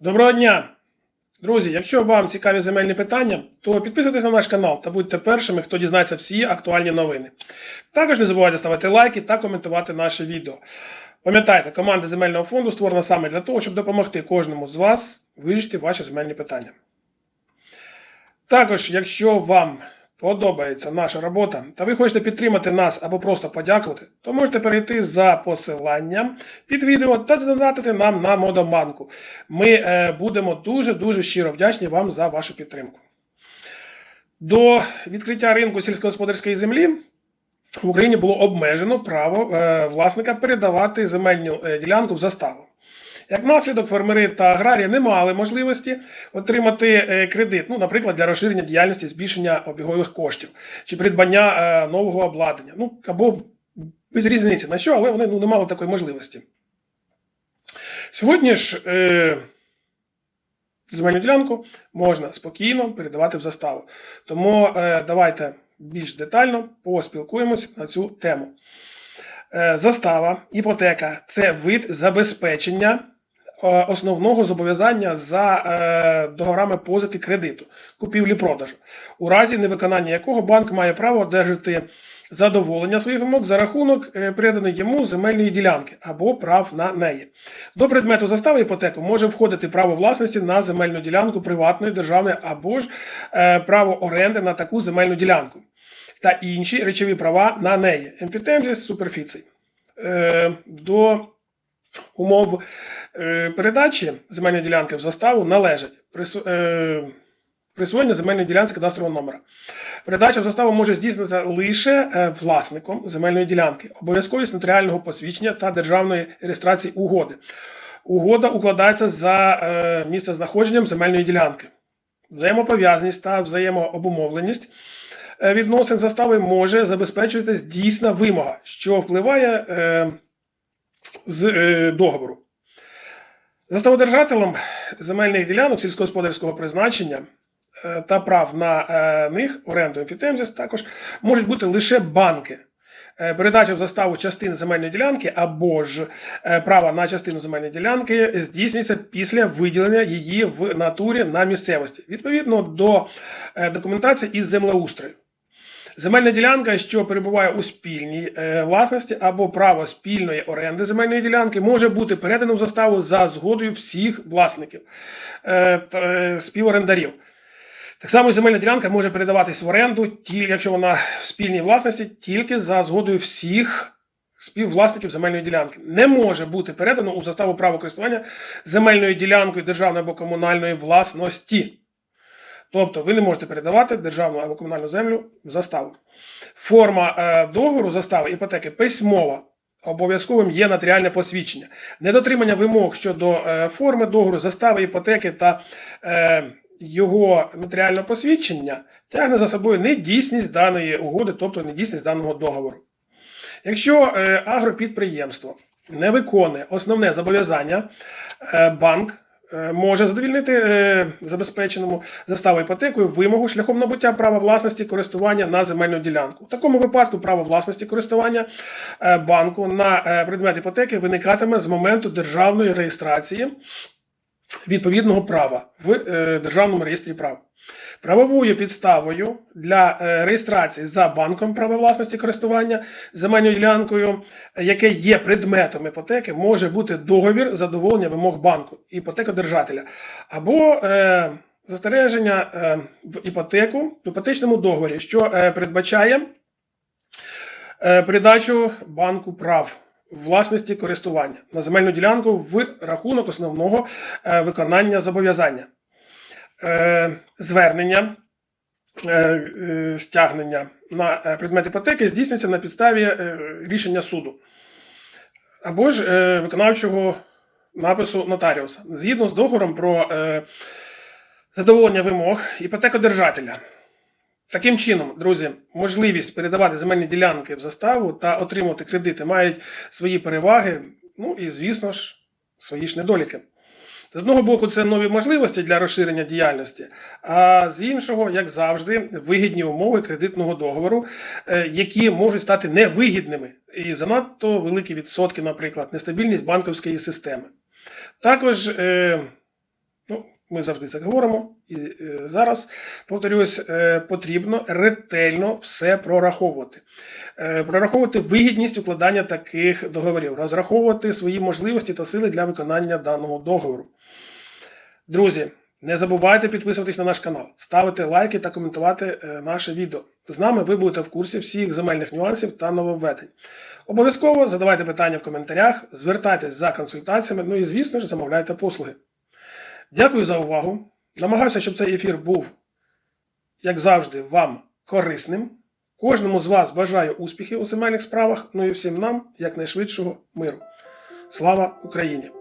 Доброго дня! Друзі, якщо вам цікаві земельні питання, то підписуйтесь на наш канал та будьте першими, хто дізнається всі актуальні новини. Також не забувайте ставити лайки та коментувати наше відео. Пам'ятайте, команда земельного фонду створена саме для того, щоб допомогти кожному з вас вирішити ваші земельні питання. Також, якщо вам подобається наша робота та ви хочете підтримати нас або просто подякувати, то можете перейти за посиланням під відео та задонатити нам на Модоманку. Ми е, будемо дуже-дуже щиро вдячні вам за вашу підтримку. До відкриття ринку сільськогосподарської землі в Україні було обмежено право е, власника передавати земельну е, ділянку в заставу. Як наслідок, фермери та аграрії не мали можливості отримати е, кредит, ну, наприклад, для розширення діяльності, збільшення обігових коштів чи придбання е, нового обладнання. Ну, або без різниці на що, але вони ну, не мали такої можливості. Сьогодні ж е, земельну ділянку можна спокійно передавати в заставу. Тому е, давайте більш детально поспілкуємось на цю тему. Е, Застава, іпотека це вид забезпечення основного зобов'язання за е, договорами позики кредиту, купівлі-продажу, у разі невиконання якого банк має право одержати задоволення своїх вимог за рахунок е, переданої йому земельної ділянки або прав на неї. До предмету застави іпотеку може входити право власності на земельну ділянку приватної, державної або ж е, право оренди на таку земельну ділянку та інші речові права на неї. Емфітемзис суперфіцій. Е, до умов е, передачі земельної ділянки в заставу належать прису- е, присвоєння земельної ділянки кадастрового номера. Передача в заставу може здійснитися лише е, власником земельної ділянки, обов'язковість нотаріального посвідчення та державної реєстрації угоди. Угода укладається за е, місцезнаходженням земельної ділянки. Взаємопов'язаність та взаємообумовленість е, відносин застави може забезпечуватись дійсна вимога, що впливає е, з е, договору. Заставодержателем земельних ділянок сільськогосподарського призначення е, та прав на е, них оренду емфітемзис також можуть бути лише банки. Е, Передача в заставу частини земельної ділянки або ж права на частину земельної ділянки здійснюється після виділення її в натурі на місцевості відповідно до документації із землеустрою. Земельна ділянка, що перебуває у спільній е, власності або право спільної оренди земельної ділянки, може бути передано в заставу за згодою всіх власників е, е, співорендарів. Так само земельна ділянка може передаватись в оренду, якщо вона в спільній власності, тільки за згодою всіх співвласників земельної ділянки. Не може бути передано у заставу право користування земельною ділянкою державної або комунальної власності. Тобто ви не можете передавати державну або комунальну землю в заставу. Форма е, договору застави іпотеки письмова. Обов'язковим є нотаріальне посвідчення. Недотримання вимог щодо е, форми договору, застави іпотеки та е, його нотаріального посвідчення тягне за собою недійсність даної угоди, тобто недійсність даного договору. Якщо е, агропідприємство не виконує основне зобов'язання, е, банк може задовільнити е, забезпеченому заставу іпотекою вимогу шляхом набуття права власності користування на земельну ділянку. В такому випадку право власності користування е, банку на е, предмет іпотеки виникатиме з моменту державної реєстрації відповідного права в е, Державному реєстрі прав. Правовою підставою для е, реєстрації за банком права власності користування земельною ділянкою, е, яке є предметом іпотеки, може бути договір задоволення вимог банку, іпотекодержателя, або е, застереження е, в іпотеку в іпотечному договорі, що е, передбачає е, передачу банку прав власності користування на земельну ділянку в рахунок основного е, виконання зобов'язання. Е, Звернення е, стягнення на предмет іпотеки здійснюється на підставі рішення суду або ж виконавчого напису нотаріуса згідно з договором про задоволення вимог іпотекодержателя. Таким чином, друзі, можливість передавати земельні ділянки в заставу та отримувати кредити мають свої переваги, ну і, звісно ж, свої ж недоліки. З одного боку, це нові можливості для розширення діяльності, а з іншого, як завжди, вигідні умови кредитного договору, е, які можуть стати невигідними і занадто великі відсотки, наприклад, нестабільність банківської системи. Також, е, ми завжди це говоримо, і е, зараз повторюсь, е, потрібно ретельно все прораховувати. Е, Прораховувати вигідність укладання таких договорів, розраховувати свої можливості та сили для виконання даного договору. Друзі, не забувайте підписуватись на наш канал, ставити лайки та коментувати наше відео. З нами ви будете в курсі всіх земельних нюансів та нововведень. Обов'язково задавайте питання в коментарях, звертайтесь за консультаціями, ну і, звісно ж, замовляйте послуги. Дякую за увагу. Намагаюся, щоб цей ефір був, як завжди, вам корисним. Кожному з вас бажаю успіхів у земельних справах, ну і всім нам якнайшвидшого миру. Слава Україні!